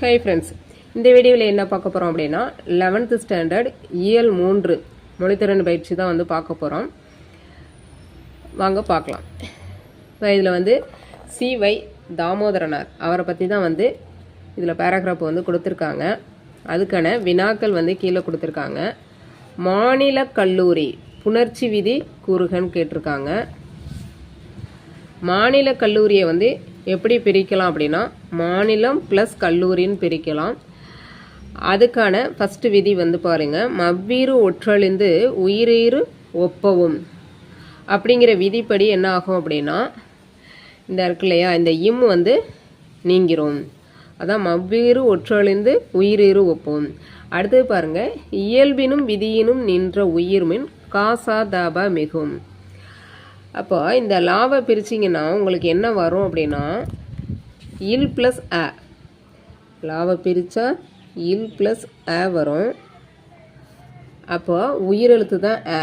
Hi friends இந்த வீடியோவில் என்ன பார்க்க போகிறோம் அப்படின்னா லெவன்த்து ஸ்டாண்டர்ட் இயல் மூன்று மொழித்திறன் பயிற்சி தான் வந்து பார்க்க போகிறோம் வாங்க பார்க்கலாம். இப்போ இதில் வந்து சி வை தாமோதரனார். அவரை பற்றி தான் வந்து இதில் பேராகிராஃப் வந்து கொடுத்துருக்காங்க. அதுக்கான வினாக்கள் வந்து கீழே கொடுத்துருக்காங்க. மாநில கல்லூரி புணர்ச்சி விதி கூறுகன்னு கேட்டிருக்காங்க. மாநில கல்லூரியை வந்து எப்படி பிரிக்கலாம் அப்படின்னா மாநிலம் ப்ளஸ் கல்லூரின்னு பிரிக்கலாம். அதுக்கான ஃபஸ்ட்டு விதி வந்து பாருங்கள் மவ்வீறு ஒற்றழிந்து உயிரீறு ஒப்பவும். அப்படிங்கிற விதிப்படி என்ன ஆகும் அப்படின்னா இந்த இருக்கு இல்லையா இந்த இம் வந்து நீங்கிரும். அதான் மவ்வீறு ஒற்றழிந்து உயிரீறு ஒப்பவும். அடுத்தது பாருங்கள் இயல்பினும் விதியினும் நின்ற உயிர்மின் காசா தாபா மிகும். அப்போ இந்த லாவை பிரிச்சிங்கன்னா உங்களுக்கு என்ன வரும் அப்படின்னா இல் ப்ளஸ் அ லாவை பிரித்தா இல் ப்ளஸ் அ வரும். அப்போ உயிரெழுத்து தான் அ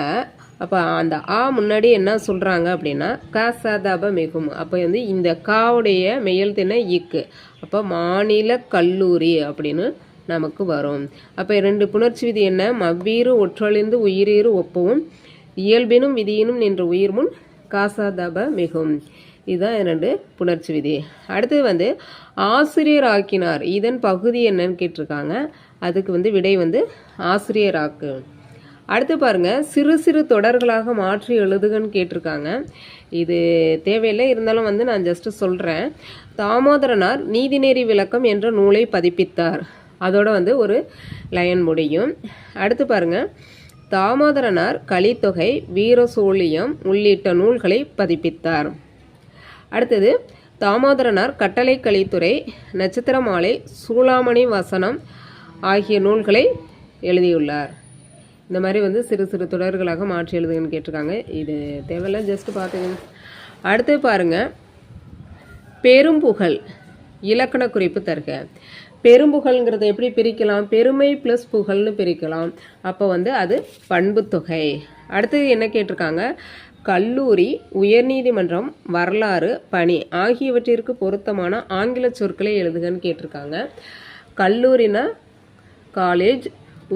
அப்போ அந்த ஆ முன்னாடி என்ன சொல்கிறாங்க அப்படின்னா க சதப மிகும் அப்போ வந்து இந்த காவுடைய மெயல்தின இக்கு. அப்போ மாநில கல்லூரி அப்படின்னு நமக்கு வரும். அப்போ ரெண்டு புணர்ச்சி விதி என்ன? மவ்வீறு ஒற்றொழிந்து உயிரீறு ஒப்பவும் இயல்பினும் விதியினும் நின்ற உயிர் முன் காசாதப மிகும் இதுதான் இரண்டு புணர்ச்சி விதி. அடுத்தது வந்து ஆசிரியர் ஆக்கினார் இதன் பகுதி என்னன்னு கேட்டிருக்காங்க. அதுக்கு வந்து விடை வந்து ஆசிரியர் ஆக்கு அடுத்து பாருங்க சிறு சிறு தொடர்களாக மாற்றி எழுதுகன்னு கேட்டிருக்காங்க. இது தேவையில்லை இருந்தாலும் வந்து நான் ஜஸ்ட் சொல்கிறேன் தாமோதரனார் நீதிநெறி விளக்கம் என்ற நூலை பதிப்பித்தார். அதோட வந்து ஒரு லயன் முடியும். அடுத்து பாருங்க தாமோதரனார் கலித்தொகை வீரசூழியம் உள்ளிட்ட நூல்களை பதிப்பித்தார். அடுத்தது தாமோதரனார் கட்டளை கலித்துறை நட்சத்திர மாலை சூளாமணி வசனம் ஆகிய நூல்களை எழுதியுள்ளார். இந்த மாதிரி வந்து சிறு சிறு தொடர்களாக மாற்றி எழுதுங்கன்னு கேட்டிருக்காங்க. இது தேவையில்ல ஜஸ்ட் பார்த்துக்கங்க. அடுத்து பாருங்க. பெரும்புகழ் இலக்கண குறிப்பு தருக. பெரும்புகழ்ங்கிறத எப்படி பிரிக்கலாம்? பெருமை ப்ளஸ் புகழ்னு பிரிக்கலாம். அப்போ வந்து அது பண்புத்தொகை அடுத்தது என்ன கேட்டிருக்காங்க? கல்லூரி உயர்நீதிமன்றம் வரலாறு பணி ஆகியவற்றிற்கு பொருத்தமான ஆங்கில சொற்களை எழுதுகன்னு கேட்டிருக்காங்க. கல்லூரினா காலேஜ்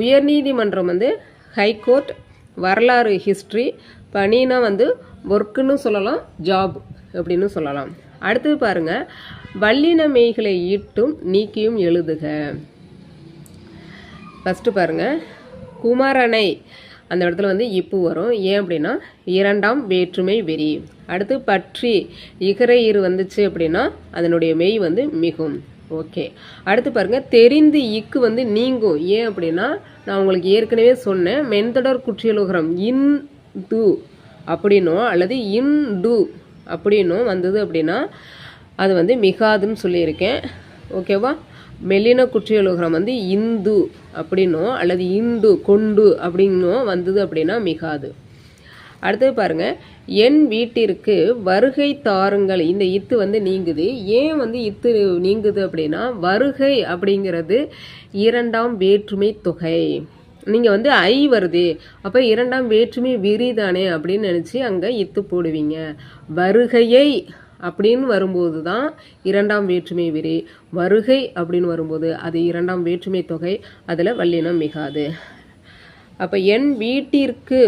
உயர்நீதிமன்றம் வந்து ஹைகோர்ட் வரலாறு ஹிஸ்ட்ரி பணினா வந்து ஒர்க்குன்னு சொல்லலாம் ஜாப் அப்படின்னு சொல்லலாம். அடுத்தது பாருங்க. வல்லின மெய்களை ஈட்டும் நீக்கியும் எழுதுக. ஃபஸ்ட்டு பாருங்க. குமரனை. அந்த இடத்துல வந்து இப்பு வரும். ஏன் அப்படின்னா இரண்டாம் வேற்றுமை வெறி. அடுத்து பற்றி. இகரை இரு வந்துச்சு அப்படின்னா அதனுடைய மெய் வந்து மிகும். ஓகே அடுத்து பாருங்கள் தெரிந்து இக்கு வந்து நீங்கும். ஏன் அப்படின்னா நான் உங்களுக்கு ஏற்கனவே சொன்னேன் மென்தொடர் குற்றியலுகரம் இன் து அப்படின்னும் அல்லது இன் டு அப்படின்னும் வந்தது அப்படின்னா அது வந்து மிகாதுன்னு சொல்லியிருக்கேன். ஓகேவா? மெல்லின குற்றியலுகரம் வந்து இந்து அப்படின்னும் அல்லது இந்து கொண்டு அப்படின்னும் வந்தது அப்படின்னா மிகாது. அடுத்தது பாருங்க. என் வீட்டிற்கு வருகை தாருங்கள். இந்த இத்து வந்து நீங்குது. ஏன் வந்து இத்து நீங்குது அப்படின்னா வருகை அப்படிங்கிறது இரண்டாம் வேற்றுமை தொகை. நீங்கள் வந்து ஐ வருது. அப்போ இரண்டாம் வேற்றுமை விரிதானே அப்படின்னு நினச்சி அங்கே இத்து போடுவீங்க. வருகையை அப்படின்னு வரும்போது தான் இரண்டாம் வேற்றுமை விரி. வருகை அப்படின்னு வரும்போது அது இரண்டாம் வேற்றுமை தொகை அதில் வல்லினம் மிகாது. அப்போ என் வீட்டிற்கு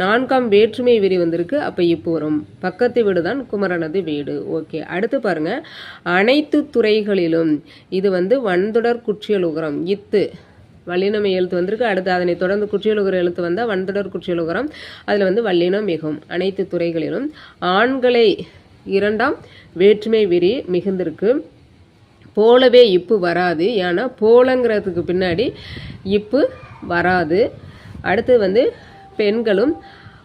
நான்காம் வேற்றுமை விரி வந்திருக்கு அப்போ இப்போ வரும். பக்கத்து வீடு தான் குமரனது வீடு. ஓகே அடுத்து பாருங்க. அனைத்து துறைகளிலும் இது வந்து வன்தொடர் குற்றியலுகரம் இத்து. வல்லினம் எழுத்து வந்திருக்கு அடுத்து அதனை தொடர்ந்து குற்றியலுகர எழுத்து வந்தால் வன்தொடர் குற்றியலுகரம் அதில் வந்து வல்லினம் மிகும். அனைத்து துறைகளிலும் ஆண்களை இரண்டாம் வேற்றுமை விரி மிகுந்திருக்கு. போலவே இப்பு வராது. ஏன்னா போலங்கிறதுக்கு பின்னாடி இப்பு வராது. அடுத்து வந்து பெண்களும்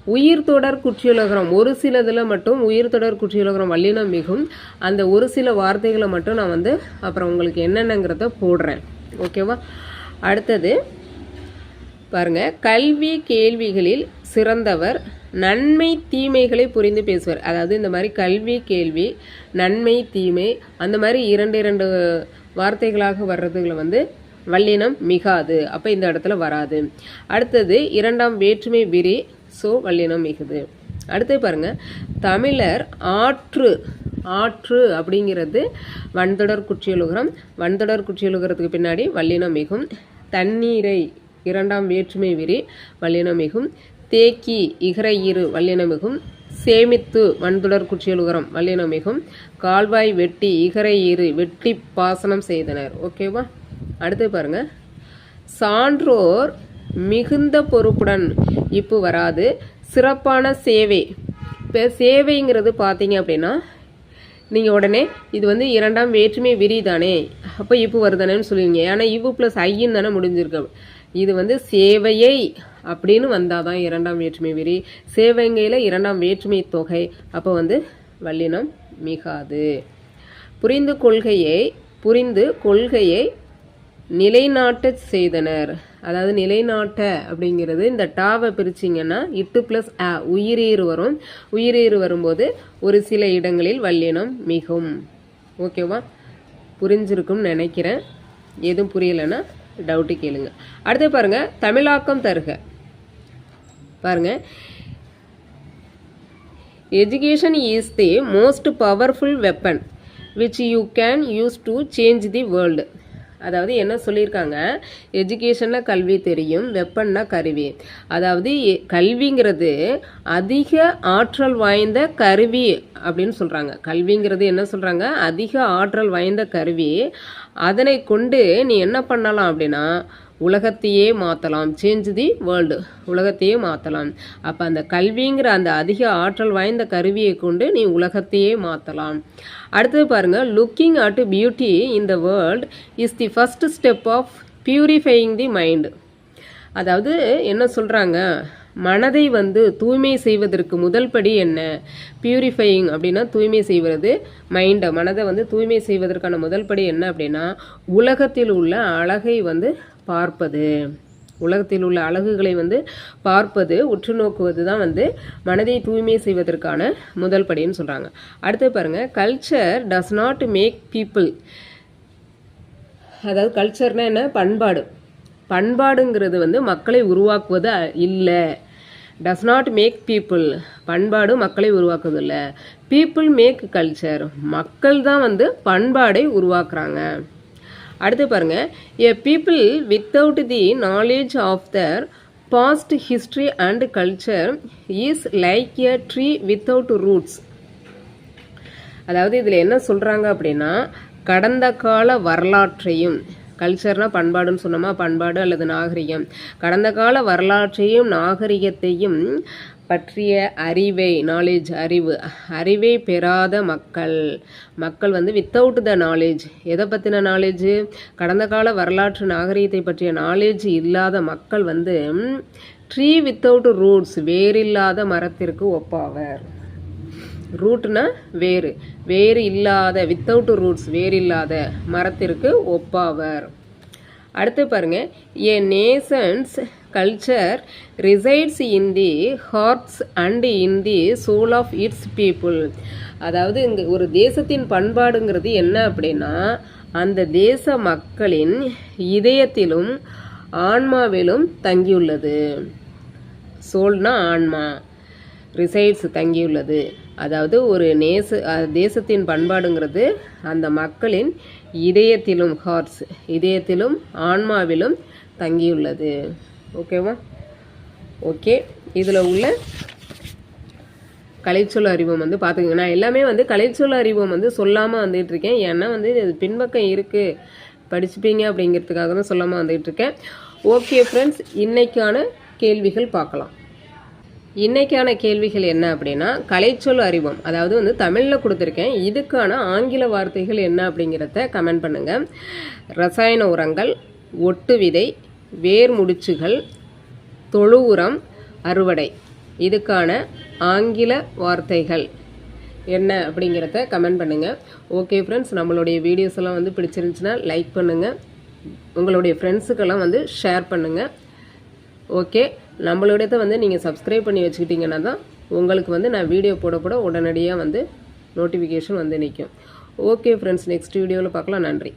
உயிர் தொடர் குற்றியலோகரம். ஒரு சிலதில் மட்டும் உயிர் தொடர் குற்றியலோகரம் வல்லினம் மிகும். அந்த ஒரு சில வார்த்தைகளை மட்டும் நான் வந்து அப்புறம் உங்களுக்கு என்னென்னங்கிறத போடுறேன். ஓகேவா? அடுத்தது பாருங்க கல்வி கேள்விகளில் சிறந்தவர் நன்மை தீமைகளை புரிந்து பேசுவார். அதாவது இந்த மாதிரி கல்வி கேள்வி நன்மை தீமை அந்த மாதிரி இரண்டு இரண்டு வார்த்தைகளாக வர்றதுகளை வந்து வல்லினம் மிகாது. அப்போ இந்த இடத்துல வராது. அடுத்தது இரண்டாம் வேற்றுமை விரி ஸோ வல்லினம் மிகுது. அடுத்து பாருங்க தமிழர் ஆற்று ஆற்று அப்படிங்கிறது வன்தொடர் குற்றியலுகரம் வன்தொடர் குற்றியலுகிறதுக்கு பின்னாடி வல்லினம் மிகும். தண்ணீரை இரண்டாம் வேற்றுமை விரி வல்லினமிகும். தேக்கி இகரையிரு இரு சேமித்து வன்தொடர் குற்றியலுகரம் வல்லினம் மிகும் கால்வாய் வெட்டி இகரையிரு இரு வெட்டி பாசனம் செய்தனர். ஓகேவா? அடுத்து பாருங்க. சான்றோர் மிகுந்த பொறுப்புடன் இப்போ வராது. சிறப்பான சேவை. இப்போ சேவைங்கிறது பார்த்தீங்க அப்படின்னா நீங்கள் உடனே இது வந்து இரண்டாம் வேற்றுமை விரி தானே அப்போ இப்போ வருதானேன்னு சொல்லுவீங்க. ஏன்னா இவ்வு ப்ளஸ் ஐன்னு தானே முடிஞ்சிருக்கு. இது வந்து சேவையை அப்படின்னு வந்தால் தான் இரண்டாம் வேற்றுமை விரி சேவைங்கையில் இரண்டாம் வேற்றுமை தொகை. அப்போ வந்து வல்லினம் மிகாது. புரிந்து கொள்கையை புரிந்து கொள்கையை நிலைநாட்ட செய்தனர். அதாவது நிலைநாட்ட அப்படிங்கிறது இந்த டாவை பிரிச்சிங்கன்னா இட்டு ப்ளஸ் அ உயிரீறு வரும். உயிரீறு வரும்போது ஒரு சில இடங்களில் வல்லினம் மிகும். ஓகேவா? புரிஞ்சிருக்கும்னு நினைக்கிறேன். எதுவும் புரியலைன்னா டவுட்டு கேளுங்க. அடுத்து பாருங்க தமிழாக்கம் தருக. பாருங்க. Education is the most powerful weapon which you can use to change the world அதாவது என்ன சொல்லியிருக்காங்க? எஜுகேஷனில் கல்வி தெரியும் வெப்பன்னா கருவி. அதாவது எ- கல்விங்கிறது அதிக ஆற்றல் வாய்ந்த கருவி அப்படின்னு சொல்கிறாங்க கல்விங்கிறது என்ன சொல்கிறாங்க அதிக ஆற்றல் வாய்ந்த கருவி. அதனை கொண்டு நீ என்ன பண்ணலாம் அப்படின்னா உலகத்தையே மாற்றலாம் சேஞ்ச் தி வேர்ல்டு உலகத்தையே மாற்றலாம் அப்போ அந்த கல்விங்கிற அந்த அதிக ஆற்றல் வாய்ந்த கருவியை கொண்டு நீ உலகத்தையே மாற்றலாம் அடுத்தது பாருங்கள் looking at beauty in the world is the first step of purifying the mind அதாவது என்ன சொல்கிறாங்க மனதை வந்து தூய்மை செய்வதற்கு முதல் படி என்ன? பியூரிஃபையிங் அப்படின்னா தூய்மை செய்வது. மைண்டை மனதை வந்து தூய்மை செய்வதற்கான முதல் படி என்ன அப்படின்னா உலகத்தில் உள்ள அழகை வந்து பார்ப்பது. உலகத்தில் உள்ள அழகுகளை வந்து பார்ப்பது உற்று நோக்குவது தான் வந்து மனதை தூய்மை செய்வதற்கான முதல் படின்னு சொல்கிறாங்க அடுத்து பாருங்கள் culture does not make people அதாவது கல்ச்சர்னால் என்ன? பண்பாடு. பண்பாடுங்கிறது வந்து மக்களை உருவாக்குவது இல்லை. டஸ் நாட் மேக் பீப்புள் பண்பாடு மக்களை உருவாக்குவதில்லை. பீப்புள் மேக் கல்ச்சர் மக்கள் தான் வந்து பண்பாடை உருவாக்குறாங்க. அடுத்து பாருங்க. A people without the knowledge of their past history and culture is like a tree without roots அதாவது இதில் என்ன சொல்கிறாங்க அப்படின்னா கடந்த கால வரலாற்றையும் கல்ச்சர்னா பண்பாடுன்னு சொன்னோமா? பண்பாடு அல்லது நாகரிகம். கடந்த கால வரலாற்றையும் நாகரிகத்தையும் பற்றிய அறிவை நாலேஜ் அறிவு அறிவை பெறாத மக்கள். மக்கள் வந்து வித்தவுட் த நாலேஜ் எதை பற்றின நாலேஜ் கடந்த கால வரலாற்று நாகரீகத்தை பற்றிய நாலேஜ் இல்லாத மக்கள் வந்து ட்ரீ வித்தவுட் ரூட்ஸ் வேரில்லாத மரத்திற்கு ஒப்பாவர். ரூட்னா வேறு. வேறு இல்லாத வித்தவுட் ரூட்ஸ் வேறு இல்லாத மரத்திற்கு ஒப்பாவர். அடுத்து பாருங்கள் a nation's culture resides in the hearts and in the soul of its people அதாவது இங்கே ஒரு தேசத்தின் பண்பாடுங்கிறது என்ன அப்படின்னா அந்த தேச மக்களின் இதயத்திலும் ஆன்மாவிலும் தங்கியுள்ளது. சோல்னா ஆன்மா ரிசைட்ஸ் தங்கியுள்ளது. அதாவது ஒரு நேச தேசத்தின் பண்பாடுங்கிறது அந்த மக்களின் இதயத்திலும் ஹார்ட்ஸ் இதயத்திலும் ஆன்மாவிலும் தங்கியுள்ளது. ஓகேவா ஓகே இதில் உள்ள கலைச்சொல் அறிவம் வந்து பார்த்துக்கோங்க. நான் எல்லாமே வந்து கலைச்சொல் அறிவம் வந்து சொல்லாமல் வந்துகிட்டு இருக்கேன். ஏன்னா வந்து இது பின்பக்கம் இருக்குது படிச்சுப்பீங்க அப்படிங்கிறதுக்காக தான் சொல்லாமல் வந்துகிட்டு இருக்கேன். ஓகே ஃப்ரெண்ட்ஸ் இன்றைக்கான கேள்விகள் பார்க்கலாம். இன்றைக்கான கேள்விகள் என்ன அப்படின்னா கலைச்சொல் அறிவம். அதாவது வந்து தமிழில் கொடுத்துருக்கேன். இதுக்கான ஆங்கில வார்த்தைகள் என்ன அப்படிங்கிறத கமெண்ட் பண்ணுங்கள் ரசாயன உரங்கள் ஒட்டு விதை வேர் முடிச்சுகள் தொழு உரம் அறுவடை. இதுக்கான ஆங்கில வார்த்தைகள் என்ன அப்படிங்கிறத கமெண்ட் பண்ணுங்கள் ஓகே ஃப்ரெண்ட்ஸ் நம்மளுடைய வீடியோஸ் எல்லாம் வந்து பிடிச்சிருந்துச்சுன்னா லைக் பண்ணுங்கள் உங்களுடைய ஃப்ரெண்ட்ஸுக்கெல்லாம் வந்து ஷேர் பண்ணுங்கள் ஓகே நம்மளுடையத வந்து நீங்கள் சப்ஸ்கிரைப் பண்ணி வச்சுக்கிட்டிங்கன்னா தான் உங்களுக்கு வந்து நான் வீடியோ போட போட உடனடியாக வந்து நோட்டிஃபிகேஷன் வந்து நிற்கும் ஓகே ஃப்ரெண்ட்ஸ் நெக்ஸ்ட் வீடியோவில் பார்க்கலாம். நன்றி.